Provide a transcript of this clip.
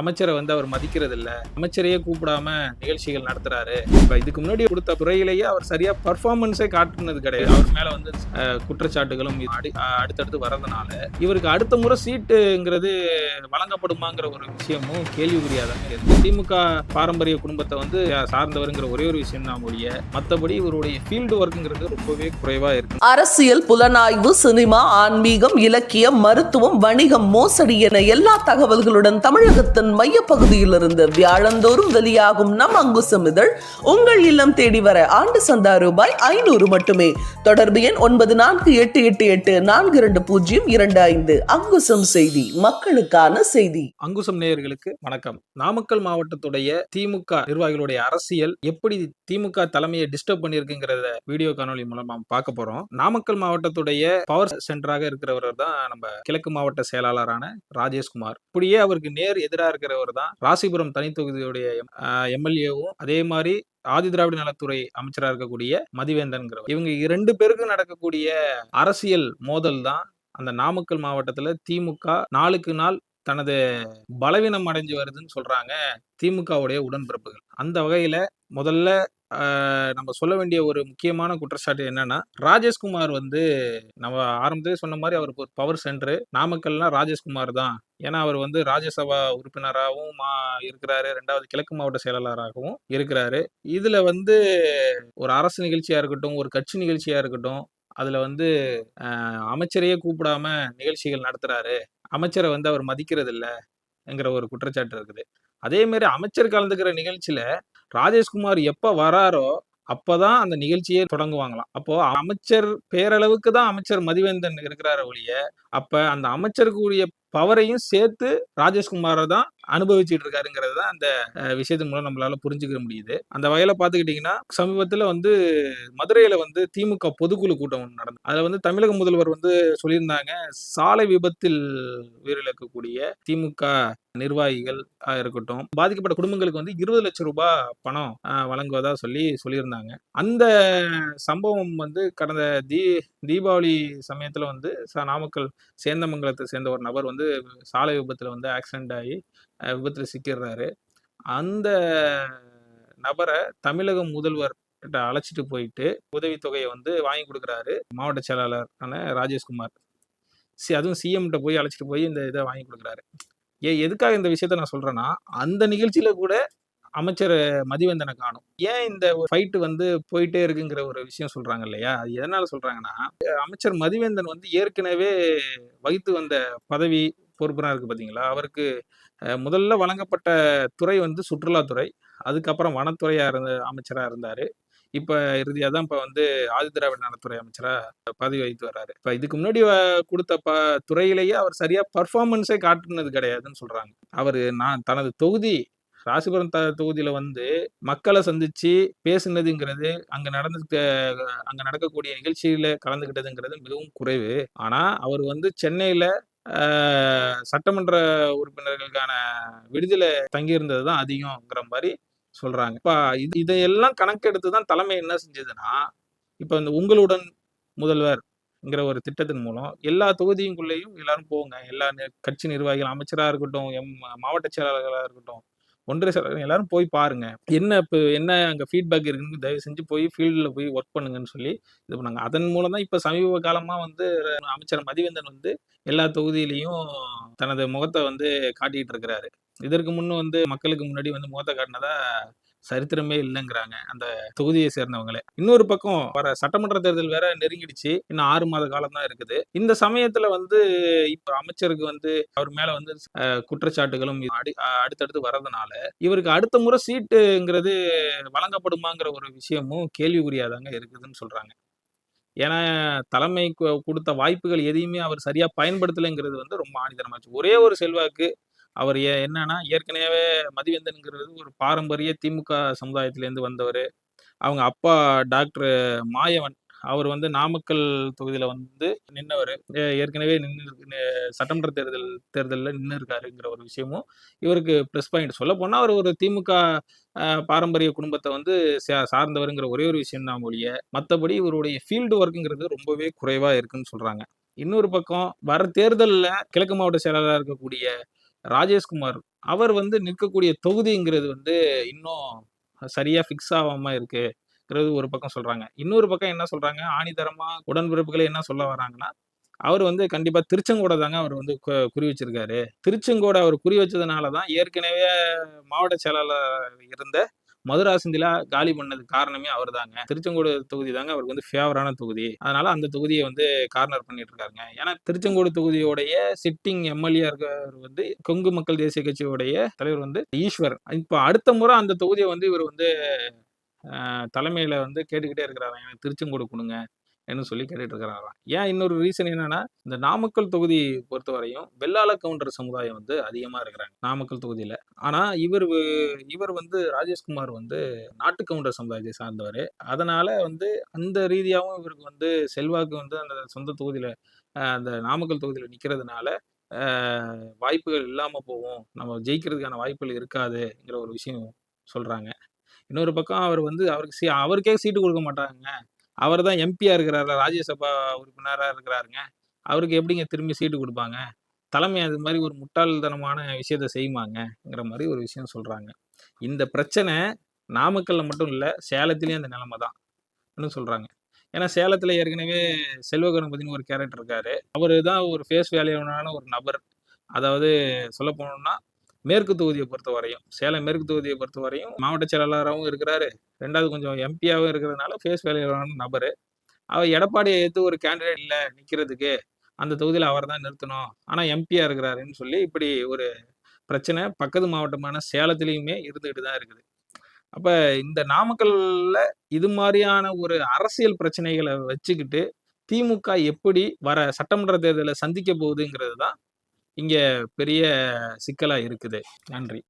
அமைச்சரை வந்து அவர் மதிக்கிறது இல்ல அமைச்சரையே கூப்பிடாம நிகழ்ச்சிகள் நடத்துறாரு. இப்ப இதுக்கு முன்னாடி கொடுத்த துறையிலேயே அவர் சரியா பர்ஃபார்மன்ஸே காட்டுனது கிடையாது. அவர் மேல வந்து குற்றச்சாட்டுகளும் அடுத்தடுத்து வர்றதுனால இவருக்கு அடுத்த முறை சீட்டுங்கிறது வழங்கப்படுமாங்கிற ஒரு விஷயமும் கேள்விக்குறியாதான் இருக்கு. திமுக பாரம்பரிய குடும்பத்தை வந்து சார்ந்தவருங்கிற ஒரே ஒரு விஷயம் தான் ஒழிய மற்றபடி இவருடைய ஃபீல்டு ஒர்க்குங்கிறது ரொம்பவே குறைவா இருக்கு. அரசியல் புலனாய்வு சினிமா ஆன்மீகம் இலக்கியம் மருத்துவம் வணிகம் மோசடி என எல்லா தகவல்களுடன் தமிழகத்தின் மையப்பகுதியிலிருந்து வியாழந்தோறும் வெளியாகும் நம் அங்குசம் இதழ் உங்கள் இல்லம் தேடி வர ஆண்டு சந்தா ரூபாய் ஐநூறு மட்டுமே. தொடர்பு எண் ஒன்பது நான்கு எட்டு எட்டு எட்டு நான்கு இரண்டு பூஜ்ஜியம் இரண்டு ஐந்து. அங்குசம் செய்தி மக்களுக்கான செய்தி. அங்குசம் நேயர்களுக்கு வணக்கம். நாமக்கல் மாவட்டத்துடைய திமுக நிர்வாகிகளுடைய அரசியல் எப்படி திமுக தலைமையை டிஸ்டர்ப் பண்ணியிருக்குங்கிறத வீடியோ காணொலி மூலமா பார்க்க போறோம். நாமக்கல் மாவட்டத்துடைய பவர் சென்டராக இருக்கிறவர் தான் நம்ம கிழக்கு மாவட்ட செயலாளரான ராஜேஷ்குமார். இப்படியே அவருக்கு நேர் எதிராக இருக்கிறவர் தான் ராசிபுரம் தனி தொகுதியுடைய எம்எல்ஏவும் அதே மாதிரி ஆதிதிராவிட நலத்துறை அமைச்சராக இருக்கக்கூடிய மதிவேந்தன் இவங்க இரண்டு பேருக்கும் நடக்கக்கூடிய அரசியல் மோதல் தான் அந்த நாமக்கல் மாவட்டத்துல திமுக நாளுக்கு நாள் தனது பலவீனம் அடைஞ்சு வருதுன்னு சொல்றாங்க திமுகவுடைய உடன்பிறப்புகள். அந்த வகையில முதல்ல நம்ம சொல்ல வேண்டிய ஒரு முக்கியமான குற்றச்சாட்டு என்னன்னா ராஜேஷ்குமார் வந்து நம்ம ஆரம்பத்திலே சொன்ன மாதிரி அவருக்கு ஒரு பவர் சென்டர் நாமக்கல்னா ராஜேஷ்குமார் தான். ஏன்னா அவர் வந்து ராஜ்யசபா உறுப்பினராகவும் மா இருக்கிறாரு. ரெண்டாவது கிழக்கு மாவட்ட செயலாளராகவும் இருக்கிறாரு. இதுல வந்து ஒரு அரசு நிகழ்ச்சியா இருக்கட்டும் ஒரு கட்சி நிகழ்ச்சியா இருக்கட்டும் அதுல வந்து அமைச்சரையே கூப்பிடாம நிகழ்ச்சிகள் நடத்துறாரு. அமைச்சரை வந்து அவர் மதிக்கிறது இல்லைங்கிற ஒரு குற்றச்சாட்டு இருக்குது. அதே மாதிரி அமைச்சர் கலந்துக்கிற நிகழ்ச்சியில ராஜேஷ்குமார் எப்ப வராரோ அப்பதான் அந்த நிகழ்ச்சியே தொடங்குவாங்களாம். அப்போ அமைச்சர் பேரளவுக்கு தான் அமைச்சர் மதிவேந்தன் இருக்கிறார ஒழிய அப்ப அந்த அமைச்சருக்குரிய பவரையும் சேர்த்து ராஜேஷ்குமாரை தான் அனுபவிச்சுட்டு இருக்காருங்கிறது தான் அந்த விஷயத்தின் மூலம் நம்மளால புரிஞ்சுக்க முடியுது. அந்த வகையில பாத்துக்கிட்டீங்கன்னா சமீபத்துல வந்து மதுரையில வந்து திமுக பொதுக்குழு கூட்டம் ஒன்று நடந்தது. அதுல வந்து தமிழக முதல்வர் வந்து சொல்லியிருந்தாங்க சாலை விபத்தில் உயிரிழக்கக்கூடிய திமுக நிர்வாகிகள் இருக்கட்டும் பாதிக்கப்பட்ட குடும்பங்களுக்கு வந்து இருபது லட்சம் ரூபாய் பணம் வழங்குவதா சொல்லி சொல்லியிருந்தாங்க. அந்த சம்பவம் வந்து கடந்த தீ தீபாவளி சமயத்துல வந்து ச- நாமக்கல் சேந்தமங்கலத்தை சேர்ந்த ஒரு நபர் வந்து சாலை விபத்துல வந்து ஆக்சிடென்ட் ஆகி விபத்தில் விபத்துல சிக்கிடுறாரு அந்த நபரை தமிழக முதல்வர் கிட்ட அழைச்சிட்டு போயிட்டு உதவித்தொகையை வந்து வாங்கி கொடுக்குறாரு. மாவட்ட செயலாளரான ராஜேஷ்குமார். சி அதுவும் சிஎம்கிட்ட போய் அழைச்சிட்டு போய் இந்த இதை வாங்கி கொடுக்குறாரு. ஏ எதுக்காக இந்த விஷயத்த நான் சொல்றேன்னா அந்த நிகழ்ச்சியில கூட அமைச்சர் மதிவந்தனை காணும். ஏன் இந்த ஃபைட்டு வந்து போயிட்டே இருக்குங்கிற ஒரு விஷயம் சொல்றாங்க இல்லையா? அது எதனால சொல்றாங்கன்னா அமைச்சர் மதிவேந்தன் வந்து ஏற்கனவே வகித்து வந்த பதவி பொறுப்புனா இருக்கு பாத்தீங்களா? அவருக்கு முதல்ல வழங்கப்பட்ட துறை வந்து சுற்றுலாத்துறை அதுக்கப்புறம் வனத்துறையா இருந்த அமைச்சரா இருந்தாரு. இப்ப இறுதியா தான் இப்ப வந்து ஆதிதிராவிட நலத்துறை அமைச்சரா பதவி வகித்து வர்றாரு. இப்ப இதுக்கு முன்னாடி கொடுத்த ப துறையிலேயே அவர் சரியா பர்ஃபார்மன்ஸே காட்டுனது கிடையாதுன்னு சொல்றாங்க. அவர் நான் தனது தொகுதி ராசிபுரம் த தொகுதியில வந்து மக்களை சந்திச்சு பேசுனதுங்கிறது அங்க நடந்து அங்க நடக்கக்கூடிய நிகழ்ச்சியில கலந்துக்கிட்டதுங்கிறது மிகவும் குறைவு. ஆனா அவர் வந்து சென்னையில சட்டமன்ற உறுப்பினர்களுக்கான விடுதலை தங்கியிருந்தது தான் அதிகம்ங்கிற மாதிரி சொல்றாங்க. இப்ப இது இதையெல்லாம் கணக்கெடுத்து தான் தலைமை என்ன செஞ்சதுன்னா இப்ப இந்த உங்களுடன் முதல்வர் முதல்வர்ங்கிற ஒரு திட்டத்தின் மூலம் எல்லா தொகுதியுக்குள்ளேயும் எல்லாரும் போங்க. எல்லா நி- கட்சி நிர்வாகிகள் அமைச்சராக இருக்கட்டும் எம் மாவட்ட செயலாளர்களாக இருக்கட்டும் ஒன்றரை சதவீதம். எல்லாரும் போய் பாருங்க. என்ன இப்போ என்ன அங்கே ஃபீட்பேக் இருக்குன்னு தயவு செஞ்சு போய் ஃபீல்டில் போய் ஒர்க் பண்ணுங்கன்னு சொல்லி இது பண்ணாங்க. அதன் மூலம் தான் இப்போ சமீப காலமாக வந்து அமைச்சர் மதிவேந்தன் வந்து எல்லா தொகுதியிலையும் தனது முகத்தை வந்து காட்டிட்டு இருக்கிறாரு. இதற்கு முன்னே வந்து மக்களுக்கு முன்னாடி வந்து முகத்தை காட்டினதா சரித்திரமே இல்லைங்கிறாங்க அந்த தொகுதியை சேர்ந்தவங்களே. இன்னொரு பக்கம் வர சட்டமன்ற தேர்தல் வேற நெருங்கிடுச்சு. இன்னும் ஆறு மாத காலம் தான் இருக்குது. இந்த சமயத்துல வந்து இப்ப அமைச்சருக்கு வந்து அவர் மேல வந்து குற்றச்சாட்டுகளும் அடி அடுத்தடுத்து வர்றதுனால இவருக்கு அடுத்த முறை சீட்டுங்கிறது வழங்கப்படுமாங்கிற ஒரு விஷயமும் கேள்விக்குறியாதாங்க இருக்குதுன்னு சொல்றாங்க. ஏன்னா தலைமை கொடுத்த வாய்ப்புகள் எதையுமே அவர் சரியா பயன்படுத்தலைங்கிறது வந்து ரொம்ப ஆணித்தரமாச்சு ஒரே ஒரு செல்வாக்கு அவர் ஏ- என்னன்னா ஏற்கனவே மதிவேந்தன்ங்கிறது ஒரு பாரம்பரிய திமுக சமுதாயத்திலேருந்து வந்தவர். அவங்க அப்பா டாக்டர் மாயவன் அவர் வந்து நாமக்கல் தொகுதியில வந்து நின்றவர் ஏற்கனவே நின்று சட்டமன்ற தேர்தல் தேர்தலில் நின்று இருக்காருங்கிற ஒரு விஷயமும் இவருக்கு ப்ளஸ் பாயிண்ட் சொல்ல அவர் ஒரு திமுக பாரம்பரிய குடும்பத்தை வந்து சா- சார்ந்தவருங்கிற ஒரே ஒரு விஷயம் தான் ஒழிய மற்றபடி இவருடைய ஃபீல்டு ஒர்க்குங்கிறது ரொம்பவே குறைவா இருக்குன்னு சொல்றாங்க. இன்னொரு பக்கம் வர தேர்தலில் கிழக்கு மாவட்ட செயலாளராக இருக்கக்கூடிய ராஜேஷ்குமார். அவர் வந்து நிற்கக்கூடிய தொகுதிங்கிறது வந்து இன்னும் சரியா ஃபிக்ஸ் ஆகாம இருக்குங்கிறது ஒரு பக்கம் சொல்றாங்க. இன்னொரு பக்கம் என்ன சொல்றாங்க? ஆணித்தரமா உடன்பிறப்புகளை என்ன சொல்ல வராங்கன்னா அவர் வந்து கண்டிப்பா திருச்செங்கோட தாங்க அவர் வந்து குறி வச்சிருக்காரு. திருச்செங்கோட அவர் குறி வச்சதுனால தான் ஏற்கனவே மாவட்ட செயலாளர் இருந்த மதுராசந்திலா காலி பண்ணது காரணமே அவர் தாங்க திருச்செங்கோடு தொகுதி தாங்க அவருக்கு வந்து ஃபேவரான தொகுதி. அதனால அந்த தொகுதியை வந்து கார்னர் பண்ணிட்டு இருக்காருங்க ஏன்னா திருச்செங்கோடு தொகுதியோடைய சிட்டிங் எம்எல்ஏ இருக்கிறவர் வந்து கொங்கு மக்கள் தேசிய கட்சியோடைய தலைவர் வந்து ஈஸ்வர். இப்போ அடுத்த முறை அந்த தொகுதியை வந்து இவர் வந்து தலைமையில வந்து கேட்டுக்கிட்டே இருக்கிறாரு எனக்கு திருச்செங்கோடு கொடுங்க என்று சொல்லி கேட்டுட்டு இருக்கிறாராம் ஏன் இன்னொரு ரீசன் என்னன்னா இந்த நாமக்கல் தொகுதி பொறுத்தவரையும் வெள்ளாள கவுண்டர் சமுதாயம் வந்து அதிகமா இருக்கிறாங்க நாமக்கல் தொகுதியில. ஆனா இவர் இவர் வந்து ராஜேஷ்குமார் வந்து நாட்டு கவுண்டர் சமுதாயத்தை சார்ந்தவர். அதனால வந்து அந்த ரீதியாகவும் இவருக்கு வந்து செல்வாக்கு வந்து அந்த சொந்த தொகுதியில அந்த நாமக்கல் தொகுதியில நிக்கிறதுனால வாய்ப்புகள் இல்லாம போகும். நம்ம ஜெயிக்கிறதுக்கான வாய்ப்புகள் இருக்காதுங்கிற ஒரு விஷயம் சொல்றாங்க. இன்னொரு பக்கம் அவர் வந்து அவருக்கு சீ அவருக்கே சீட்டு கொடுக்க மாட்டாங்க அவர் தான் எம்பியா இருக்கிறாரு ராஜ்யசபா உறுப்பினராக இருக்கிறாருங்க. அவருக்கு எப்படிங்க திரும்பி சீட்டு கொடுப்பாங்க? தலைமை அது மாதிரி ஒரு முட்டாள்தனமான விஷயத்த செய்யுமாங்கங்கிற மாதிரி ஒரு விஷயம் சொல்கிறாங்க இந்த பிரச்சனை நாமக்கல்ல மட்டும் இல்லை சேலத்திலையும் அந்த நிலைமை தான் சொல்கிறாங்க ஏன்னா சேலத்தில் ஏற்கனவே செல்வ கணபதினு ஒரு கேரக்டர் இருக்காரு. அவர் தான் ஒரு ஃபேஸ் வேலையான ஒரு நபர். அதாவது சொல்ல போனோம்னா மேற்கு தொகுதியை பொறுத்த வரையும் சேலம் மேற்கு தொகுதியை பொறுத்த வரையும் மாவட்ட செயலாளராகவும் இருக்கிறாரு. ரெண்டாவது கொஞ்சம் எம்பியாவும் இருக்கிறதுனால ஃபேஸ் வேலையான நபர் அவர் எடப்பாடியை எடுத்து ஒரு கேண்டிடேட் இல்லை நிற்கிறதுக்கு அந்த தொகுதியில் அவர் தான் நிறுத்தணும். ஆனால் எம்பியாக இருக்கிறாருன்னு சொல்லி இப்படி ஒரு பிரச்சனை பக்கத்து மாவட்டமான சேலத்திலையுமே இருந்துகிட்டு தான் இருக்குது. அப்போ இந்த நாமக்கல்ல இது மாதிரியான ஒரு அரசியல் பிரச்சனைகளை வச்சுக்கிட்டு திமுக எப்படி வர சட்டமன்ற தேர்தலை சந்திக்க போகுதுங்கிறது தான் இங்க பெரிய சிக்கலா இருக்குது. நன்றி.